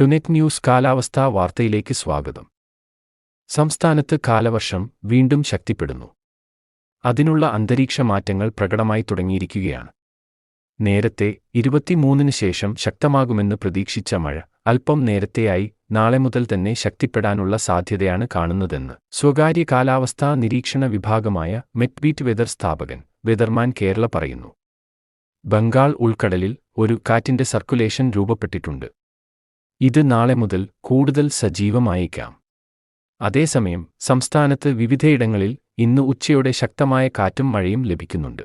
ടുനെറ്റ് news കാലാവസ്ഥാ വാർത്തയിലേക്ക് സ്വാഗതം. സംസ്ഥാനത്ത് കാലവർഷം വീണ്ടും ശക്തിപ്പെടുന്നു. അതിനുള്ള അന്തരീക്ഷ മാറ്റങ്ങൾ പ്രകടമായി തുടങ്ങിയിരിക്കുകയാണ്. നേരത്തെ ഇരുപത്തിമൂന്നിന് ശേഷം ശക്തമാകുമെന്ന് പ്രതീക്ഷിച്ച മഴ അല്പം നേരത്തെയായി നാളെ മുതൽ തന്നെ ശക്തിപ്പെടാനുള്ള സാധ്യതയാണ് കാണുന്നതെന്ന് സ്വകാര്യ കാലാവസ്ഥാ നിരീക്ഷണ വിഭാഗമായ മെറ്റ്ബീറ്റ് വെതർ സ്ഥാപകൻ വെതർമാൻ കേരള പറയുന്നു. ബംഗാൾ ഉൾക്കടലിൽ ഒരു കാറ്റിന്റെ സർക്കുലേഷൻ രൂപപ്പെട്ടിട്ടുണ്ട്. ഇത് നാളെ മുതൽ കൂടുതൽ സജീവമായേക്കാം. അതേസമയം സംസ്ഥാനത്ത് വിവിധയിടങ്ങളിൽ ഇന്ന് ഉച്ചയോടെ ശക്തമായ കാറ്റും മഴയും ലഭിക്കുന്നുണ്ട്.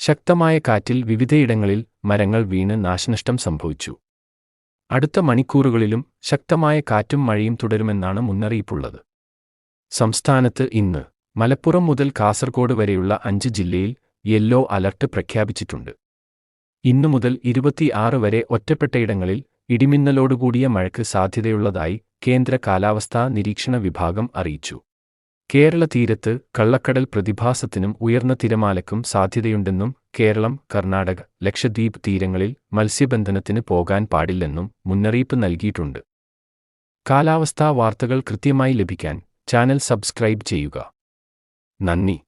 ശക്തമായ കാറ്റിൽ വിവിധയിടങ്ങളിൽ മരങ്ങൾ വീണ് നാശനഷ്ടം സംഭവിച്ചു. അടുത്ത മണിക്കൂറുകളിലും ശക്തമായ കാറ്റും മഴയും തുടരുമെന്നാണ് മുന്നറിയിപ്പുള്ളത്. സംസ്ഥാനത്ത് ഇന്ന് മലപ്പുറം മുതൽ കാസർഗോഡ് വരെയുള്ള അഞ്ച് ജില്ലയിൽ യെല്ലോ അലർട്ട് പ്രഖ്യാപിച്ചിട്ടുണ്ട്. ഇന്നു മുതൽ ഇരുപത്തിയാറ് വരെ ഒറ്റപ്പെട്ടയിടങ്ങളിൽ ഇടിമിന്നലോടുകൂടിയ മഴയ്ക്ക് സാധ്യതയുള്ളതായി കേന്ദ്ര കാലാവസ്ഥാ നിരീക്ഷണ വിഭാഗം അറിയിച്ചു. കേരള തീരത്ത് കള്ളക്കടൽ പ്രതിഭാസത്തിനും ഉയർന്ന തിരമാലയ്ക്കും സാധ്യതയുണ്ടെന്നും കേരളം കർണാടക ലക്ഷദ്വീപ് തീരങ്ങളിൽ മത്സ്യബന്ധനത്തിന് പോകാൻ പാടില്ലെന്നും മുന്നറിയിപ്പ് നൽകിയിട്ടുണ്ട്. കാലാവസ്ഥാ വാർത്തകൾ കൃത്യമായി ലഭിക്കാൻ ചാനൽ സബ്സ്ക്രൈബ് ചെയ്യുക. നന്ദി.